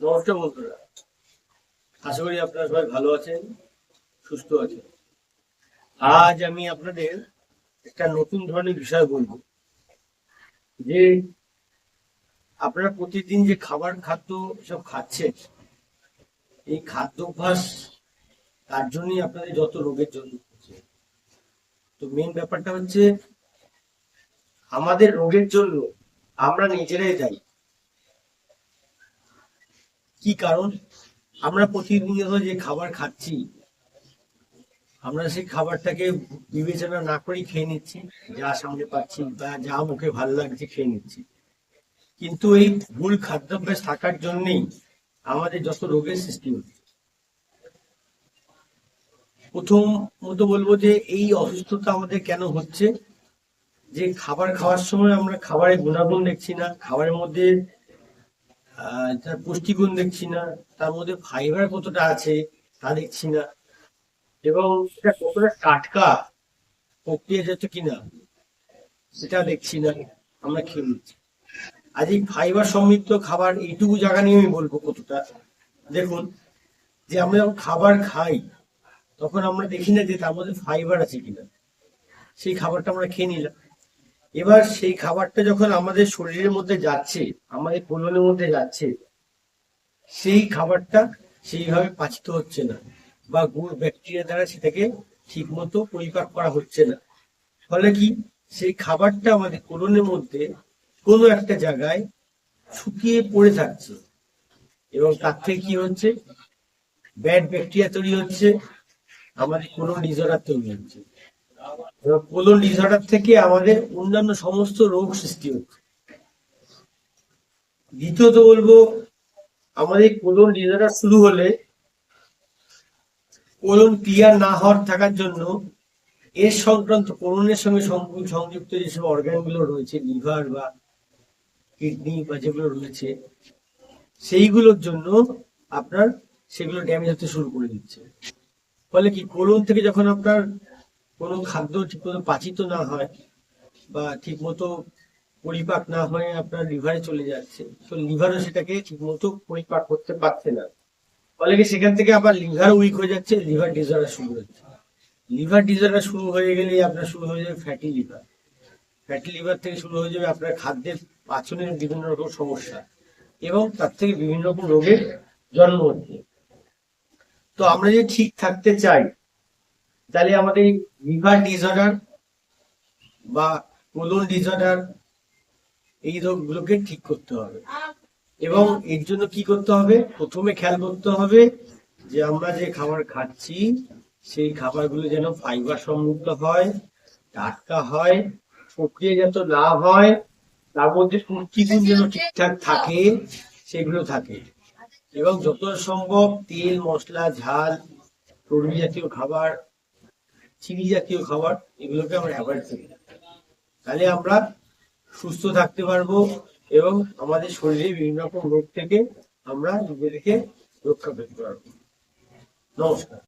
নমস্কার বন্ধুরা। আশা করি আপনারা সবাই ভালো আছেন, সুস্থ আছেন। আজ আমি আপনাদের একটা নতুন ধরনের বিষয় বলব। যে আপনারা প্রতিদিন যে খাবার খাদ্য সব খাচ্ছেন, এই খাদ্যাভ্যাস তার জন্যই আপনাদের যত রোগের জন্য হচ্ছে। তো মেন ব্যাপারটা হচ্ছে, আমাদের রোগের জন্য আমরা নিজেরাই দায়ী। কি কারণ? আমরা প্রতিনিয়ত যে খাবার খাচ্ছি, আমরা সেই খাবারটাকে বিবেচনা না করেই খেয়ে নিচ্ছি, যা সামনে পাচ্ছি বা যা মুখে ভালো লাগছে খেয়ে নিচ্ছি। কিন্তু এই ভুল খাদ্যাভ্যাস থাকার জন্যেই আমাদের যত রোগের সৃষ্টি হচ্ছে। প্রথমত বলব যে এই অসুস্থতা আমাদের কেন হচ্ছে? যে খাবার খাওয়ার সময় আমরা খাবারের গুণাগুণ দেখছি না, খাবারের মধ্যে তার পুষ্টিগুণ দেখছি না, তার মধ্যে ফাইবার কতটা আছে তা দেখছি না। এবং সেটা কতটা টাটকা প্রক্রিয়াজাত কিনা, সেটা দেখছি না, আমরা খেয়ে নিচ্ছি। আজ এই ফাইবার সমৃদ্ধ খাবার, এইটুকু জায়গা নিয়ে আমি বলব কতটা। দেখুন, যে আমরা যখন খাবার খাই, তখন আমরা দেখি না যে তার মধ্যে ফাইবার আছে কিনা। সেই খাবারটা আমরা খেয়ে নিলাম। এবার সেই খাবারটা যখন আমাদের শরীরের মধ্যে যাচ্ছে, আমাদের কোলনের মধ্যে যাচ্ছে, সেই খাবারটা সেইভাবে পাচিত হচ্ছে না বা গুড় ব্যাকটেরিয়া দ্বারা সেটাকে ঠিক মতো পরিপাক করা হচ্ছে না। ফলে কি? সেই খাবারটা আমাদের কোলনের মধ্যে কোনো একটা জায়গায় শুকিয়ে পড়ে থাকছে এবং তার থেকে কি হচ্ছে? ব্যাড ব্যাকটেরিয়া তৈরি হচ্ছে, আমাদের কোলন ডিজর্ডার তৈরি হচ্ছে কোলন ডিসঅর্ডার থেকে আমাদের অন্যান্য সমস্ত রোগ সৃষ্টি হচ্ছে। দ্বিতীয়ত বলব, আমাদের কোলন ডিসঅর্ডার শুরু হলে কোলন ক্লিয়ার না হওয়ার থাকার জন্য এর সংক্রান্ত কোলনের সঙ্গে সংযুক্ত যেসব অর্গানগুলো রয়েছে লিভার বা কিডনি বা যেগুলো রয়েছে, সেইগুলোর জন্য আপনার সেগুলো ড্যামেজ হতে শুরু করে দিচ্ছে। ফলে কি, কোলন থেকে যখন আপনার কোনো খাদ্য ঠিকমতো পাচিত না হয় বা ঠিকমতো পরিপাক না হয়ে আপনার লিভারে চলে যাচ্ছে, তো লিভারও সেটাকে ঠিকমতো পরিপাক করতে পারছে না। ফলে কি সেখান থেকে আবার লিভার উইক হয়ে যাচ্ছে, লিভার ডিজর্ডার শুরু হচ্ছে। লিভার ডিজর্ডার শুরু হয়ে গেলে আপনার শুরু হয়ে যাবে ফ্যাটি লিভার। ফ্যাটি লিভার থেকে শুরু হয়ে যাবে আপনার খাদ্যের পাচনের বিভিন্ন রকম সমস্যা এবং তার থেকে বিভিন্ন রকম রোগের জন্ম হচ্ছে। তো আমরা যদি ঠিক থাকতে চাই তাহলে আমাদের লিভার ডিসঅর্ডার বা কোলন ডিসঅর্ডার এই রোগগুলোকে ঠিক করতে হবে। এবং এর জন্য কি করতে হবে? প্রথমে খেয়াল করতে হবে যে আমরা যে খাবার খাচ্ছি, সেই খাবারগুলো যেন ফাইবার সমৃদ্ধ হয়, টাটকা হয় প্রক্রিয়াজাত না হয়, তার মধ্যে পুষ্টিগুণ যেন ঠিকঠাক থাকে, সেগুলো থাকে। এবং যত সম্ভব তেল, মশলা, ঝাল চর্বি জাতীয় খাবার চিনি জাতীয় খাবার, এগুলোকে আমরা অ্যাভয়েড করি তাহলে আমরা সুস্থ থাকতে পারব এবং আমাদের শরীরে বিভিন্ন রকম রোগ থেকে আমরা নিজেদেরকে রক্ষা পেতে পারব। নমস্কার।